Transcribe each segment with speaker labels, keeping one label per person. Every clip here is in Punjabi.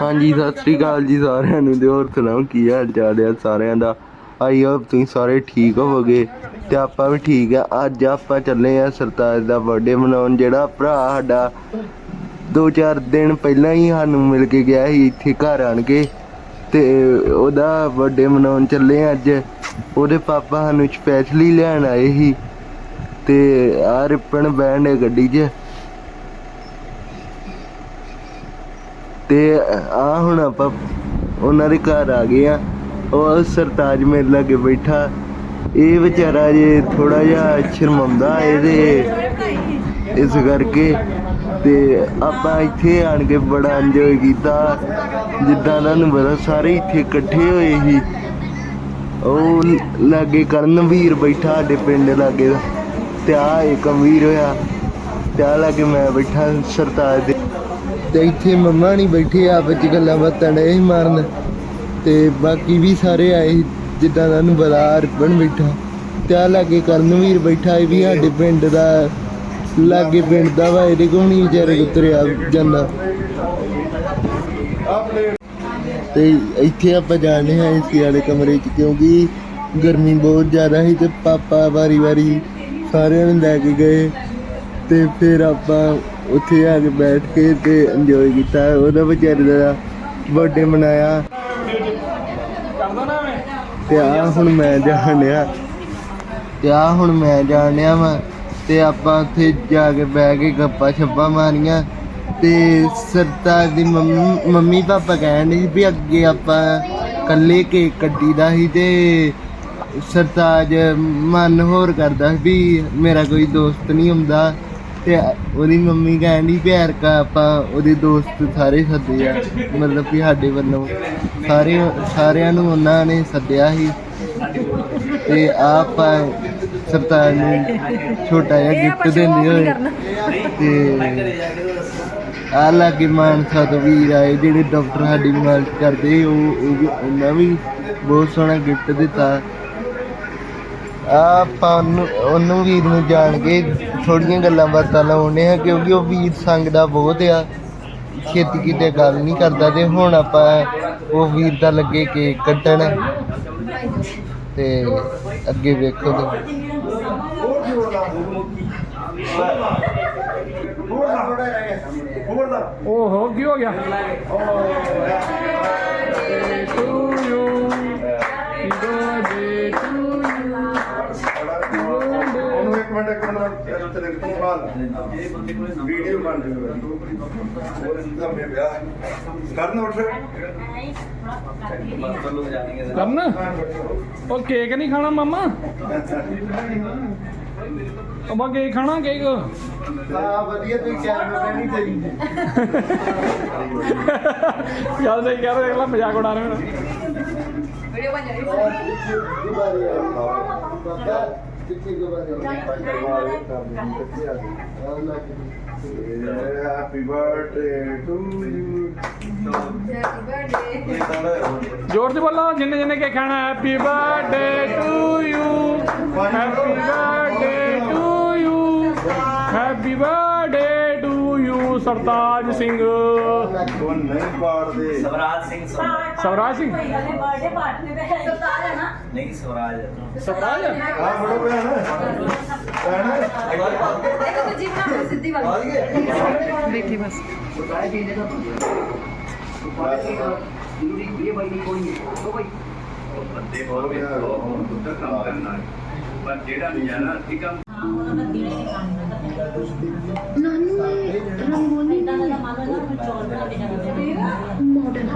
Speaker 1: ਹਾਂਜੀ, ਸਤਿ ਸ੍ਰੀ ਅਕਾਲ ਜੀ ਸਾਰਿਆਂ ਨੂੰ ਤੇ ਹੋਰ ਸੁਣਾਓ, ਕੀ ਹਾਲ ਚਾਲ ਹੈ ਸਾਰਿਆਂ ਦਾ? ਆਈ ਹੋਪ ਤੁਸੀਂ ਸਾਰੇ ਠੀਕ ਹੋਵੋਗੇ ਤੇ ਆਪਾਂ ਵੀ ਠੀਕ ਆ। ਅੱਜ ਆਪਾਂ ਚੱਲੇ ਆ ਸਰਤਾਜ ਦਾ ਬਰਥਡੇ ਮਨਾਉਣ, ਜਿਹੜਾ ਭਰਾ ਸਾਡਾ ਦੋ ਚਾਰ ਦਿਨ ਪਹਿਲਾਂ ਹੀ ਸਾਨੂੰ ਮਿਲ ਕੇ ਗਿਆ ਸੀ, ਇੱਥੇ ਘਰ ਆਣ ਕੇ ਤੇ ਉਹਦਾ ਬਰਥਡੇ ਮਨਾਉਣ ਚੱਲੇ ਆ ਅੱਜ। ਉਹਦੇ ਪਾਪਾ ਸਾਨੂੰ ਸਪੈਸ਼ਲੀ ਲੈਣ ਆਏ ਸੀ ਤੇ ਆ ਰਿਪਨ ਬੈਂਡ ਹੈ ਗੱਡੀ 'ਚ। ਤੇ ਆ ਹੁਣ ਆਪਾਂ ਉਹਨਾਂ ਦੇ ਘਰ ਆ ਗਏ ਆ। ਉਹ ਸਰਤਾਜ ਮੇਰੇ ਲਾਗੇ ਬੈਠਾ। ਇਹ ਵਿਚਾਰਾ ਜੇ ਥੋੜਾ ਜਿਹਾ ਸ਼ਰਮਾਉਂਦਾ ਇਹਦੇ ਇਸ ਕਰਕੇ ਤੇ ਆਪਾਂ ਇੱਥੇ ਆਣ ਕੇ ਬੜਾ ਇੰਜੋਏ ਕੀਤਾ। ਜਿੱਦਾਂ ਤੁਹਾਨੂੰ ਪਤਾ ਸਾਰੇ ਇੱਥੇ ਇਕੱਠੇ ਹੋਏ ਸੀ। ਉਹ ਲਾਗੇ ਕਰਨਵੀਰ ਬੈਠਾ ਸਾਡੇ ਪਿੰਡ ਲਾਗੇ ਦਾ। ਤੇ ਆ ਏਕਮਵੀਰ ਹੋਇਆ। ਤੇ ਆ ਲਾਗੇ ਮੈਂ ਬੈਠਾ ਸਰਤਾਜ ਦੇ ਤੇ ਇੱਥੇ ਮੰਮਾ ਨਹੀਂ ਬੈਠੇ ਆਪ ਵਿੱਚ ਗੱਲਾਂ ਬਾਤਾਂ ਡੇ ਮਾਰਨ। ਤੇ ਬਾਕੀ ਵੀ ਸਾਰੇ ਆਏ ਸੀ, ਜਿੱਦਾਂ ਤੁਹਾਨੂੰ ਪਤਾ ਅਰਪਣ ਬੈਠਾ। ਤੇ ਆ ਲਾਗੇ ਕਰਨਵੀਰ ਬੈਠਾ ਇਹ ਵੀ ਸਾਡੇ ਪਿੰਡ ਦਾ ਲਾਗੇ ਪਿੰਡ ਦਾ ਵਾ ਇਹਦੇ ਕੋਲ ਨਹੀਂ ਵਿਚਾਰੇ ਉਤਰਿਆ ਜਾਂਦਾ। ਤੇ ਇੱਥੇ ਆਪਾਂ ਜਾਣੇ ਹਾਂ ਏਸੀ ਵਾਲੇ ਕਮਰੇ 'ਚ ਕਿਉਂਕਿ ਗਰਮੀ ਬਹੁਤ ਜ਼ਿਆਦਾ ਸੀ ਤੇ ਪਾਪਾ ਵਾਰੀ ਵਾਰੀ ਸਾਰਿਆਂ ਨੂੰ ਲੈ ਕੇ ਗਏ। ਤੇ ਫਿਰ ਆਪਾਂ ਉੱਥੇ ਆ ਕੇ ਬੈਠ ਕੇ ਤੇ ਇੰਜੋਏ ਕੀਤਾ। ਉਹਦਾ ਵਿਚਾਰੇ ਦਾ ਬਰਥਡੇ ਮਨਾਇਆ। ਤੇ ਆ ਹੁਣ ਮੈਂ ਜਾਣਿਆ ਤੇ ਆ ਹੁਣ ਮੈਂ ਜਾਣਿਆ ਵਾ। ਤੇ ਆਪਾਂ ਉੱਥੇ ਜਾ ਕੇ ਬਹਿ ਕੇ ਗੱਪਾਂ ਛੱਪਾਂ ਮਾਰੀਆਂ। ਤੇ ਸਰਤਾਜ ਦੀ ਮੰਮੀ ਮੰਮੀ ਪਾਪਾ ਕਹਿੰਦੇ ਸੀ ਵੀ ਅੱਗੇ ਆਪਾਂ ਇਕੱਲੇ ਕੇਕ ਕੱਟੀ ਦਾ ਸੀ ਤੇ ਸਰਤਾਜ ਮਨ ਹੋਰ ਕਰਦਾ ਸੀ ਵੀ ਮੇਰਾ ਕੋਈ ਦੋਸਤ ਨਹੀਂ ਹੁੰਦਾ। ਤੇ ਉਹਦੀ ਮੰਮੀ ਕਹਿੰਦੀ ਪਿਆਰ ਕਾ ਆਪਾਂ ਉਹਦੇ ਦੋਸਤ ਸਾਰੇ ਸੱਦੇ ਆ। ਮਤਲਬ ਕਿ ਸਾਡੇ ਵੱਲੋਂ ਸਾਰੇ ਸਾਰਿਆਂ ਨੂੰ ਉਹਨਾਂ ਨੇ ਸੱਦਿਆ ਸੀ। ਤੇ ਆਪਾਂ ਸਰਤਾਜ ਨੂੰ ਛੋਟਾ ਜਿਹਾ ਗਿਫਟ ਦਿੰਦੇ ਹੋਏ। ਤੇ ਆ ਲਾਗੇ ਮਾਨਸਾ ਤੋਂ ਵੀਰ ਆਏ ਜਿਹੜੇ ਡਾਕਟਰ ਸਾਡੀ ਮਾਲਸ਼ ਕਰਦੇ ਉਹ ਉਹ ਵੀ- ਉਹਨਾਂ ਵੀ ਬਹੁਤ ਸੋਹਣਾ ਗਿਫਟ ਦਿੱਤਾ। ਆਪਾਂ ਉਹਨੂੰ ਉਹਨੂੰ ਵੀਰ ਨੂੰ ਜਾਣ ਕੇ ਥੋੜੀਆਂ ਗੱਲਾਂ ਬਾਤਾਂ ਲਾਉਣੇ ਆ ਕਿਉਂਕਿ ਉਹ ਵੀਰ ਸੰਗ ਦਾ ਬਹੁਤ ਆ। ਛੇਤੀ ਕਿਤੇ ਗੱਲ ਨਹੀਂ ਕਰਦਾ ਤੇ ਹੁਣ ਆਪਾਂ ਉਹ ਵੀਰ ਦਾ ਲੱਗੇ ਕੇਕ ਕੱਟਣ ਤੇ ਅੱਗੇ ਵੇਖੋ ਤੇ।
Speaker 2: ਓਹੋ ਕੀ ਹੋ ਗਿਆ?
Speaker 3: ਵੀਡੀਓ ਬਣ ਜੂਗੀ ਉਹ ਇੰਦਾ ਮੇ ਵਿਆਹ ਕਰਨ ਉੱਠ।
Speaker 2: ਕਰਨ ਉਹ ਕੇਕ ਨਹੀਂ ਖਾਣਾ ਮਾਮਾ? ਉਹ ਬਾ ਕੇਕ ਖਾਣਾ ਕੇਕ
Speaker 3: ਆ ਵਧੀਆ ਤੁਸੀਂ ਕੈਮਰਾ ਨਹੀਂ ਚਾਹੀਦੀ
Speaker 2: ਯਾਰ ਸਹੀ ਕਹਿ ਰਹੇ ਅਗਲਾ ਮਜ਼ਾਕ ਉਡਾ ਰਹੇ। ਮੇਰਾ
Speaker 4: ਵੀਡੀਓ ਬਣ ਜਾਣੀ ਕਿੱਥੇ
Speaker 3: ਹੈਪੀ ਬਰਥਡੇ ਟੂ ਯੂ
Speaker 2: ਜ਼ੋਰ ਦੀ ਬੋਲੋ ਜਿੰਨੇ ਜਿੰਨੇ ਕੇ ਖਾਣਾ happy birthday to you happy birthday to you happy birthday to
Speaker 3: you Sartaj Singh.
Speaker 5: Swaraj Singh
Speaker 2: Swaraj. Singh?
Speaker 4: Birthday party ਤੇ ਹੈ ਨਾ?
Speaker 5: नहीं स्वराज तो।
Speaker 2: स्वराज
Speaker 3: हाँ? बड़ो पे है।
Speaker 4: ना देखो तो जीवन में
Speaker 2: सिद्धि वाली। बैठी बस।
Speaker 6: बताया कि जगह ये भाई नहीं कोई तो भाई। बंदे और भी तो
Speaker 3: काम करना
Speaker 6: है। पर जेड़ा
Speaker 1: नहीं जाना ठीक काम। नानी रंगोली।
Speaker 4: डाला माला ना कुछ और ना बिना मॉडल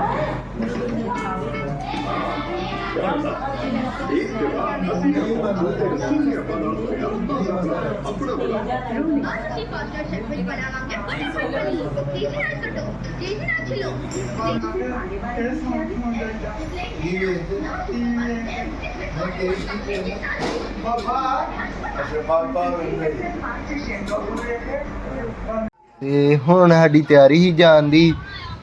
Speaker 1: ਤੇ ਹੁਣ ਸਾਡੀ ਤਿਆਰੀ ਹੀ ਜਾਣ ਦੀ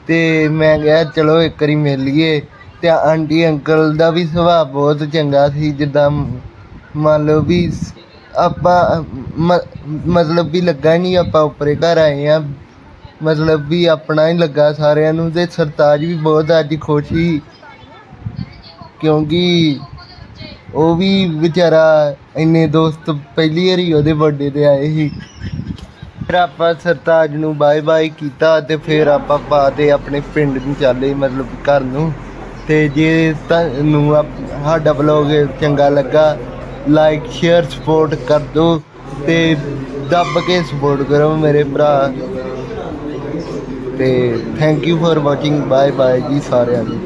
Speaker 1: ਤੇ ਮੈਂ ਕਿਹਾ ਚਲੋ ਇੱਕ ਵਾਰੀ ਮਿਲ ਲਈਏ। ਅਤੇ ਆਂਟੀ, ਅੰਕਲ ਦਾ ਵੀ ਸੁਭਾਅ ਬਹੁਤ ਚੰਗਾ ਸੀ, ਜਿੱਦਾਂ ਮੰਨ ਲਓ ਵੀ ਆਪਾਂ, ਮ- ਮਤਲਬ ਵੀ ਲੱਗਾ ਨਹੀਂ ਆਪਾਂ ਉੱਪਰੇ ਘਰ ਆਏ ਹਾਂ ਮਤਲਬ ਵੀ ਆਪਣਾ ਹੀ ਲੱਗਾ ਸਾਰਿਆਂ ਨੂੰ ਅਤੇ ਸਰਤਾਜ ਵੀ ਬਹੁਤ ਅੱਜ ਖੁਸ਼ ਸੀ। ਕਿਉਂਕਿ ਉਹ ਵੀ ਵਿਚਾਰਾ ਇੰਨੇ ਦੋਸਤ ਪਹਿਲੀ ਵਾਰੀ ਉਹਦੇ ਬਰਥਡੇ ਤੇ ਆਏ ਸੀ। ਫਿਰ ਆਪਾਂ ਸਰਤਾਜ ਨੂੰ ਬਾਏ ਬਾਏ ਕੀਤਾ ਤੇ ਫਿਰ ਆਪਾਂ ਪਾ ਪਾਤੇ ਆਪਣੇ ਪਿੰਡ ਨੂੰ ਚੱਲੇ, ਮਤਲਬ ਘਰ ਨੂੰ। ਤੇ ਜੇ ਤੁਹਾਨੂੰ ਸਾਡਾ ਵਲੌਗ ਚੰਗਾ ਲੱਗਾ ਲਾਈਕ ਸ਼ੇਅਰ ਸਪੋਰਟ ਕਰ ਦਿਓ ਤੇ ਦੱਬ ਕੇ ਸਪੋਰਟ ਕਰੋ ਮੇਰੇ ਭਰਾ। ਤੇ thank you for watching bye bye ਜੀ ਸਾਰਿਆਂ ਨੂੰ।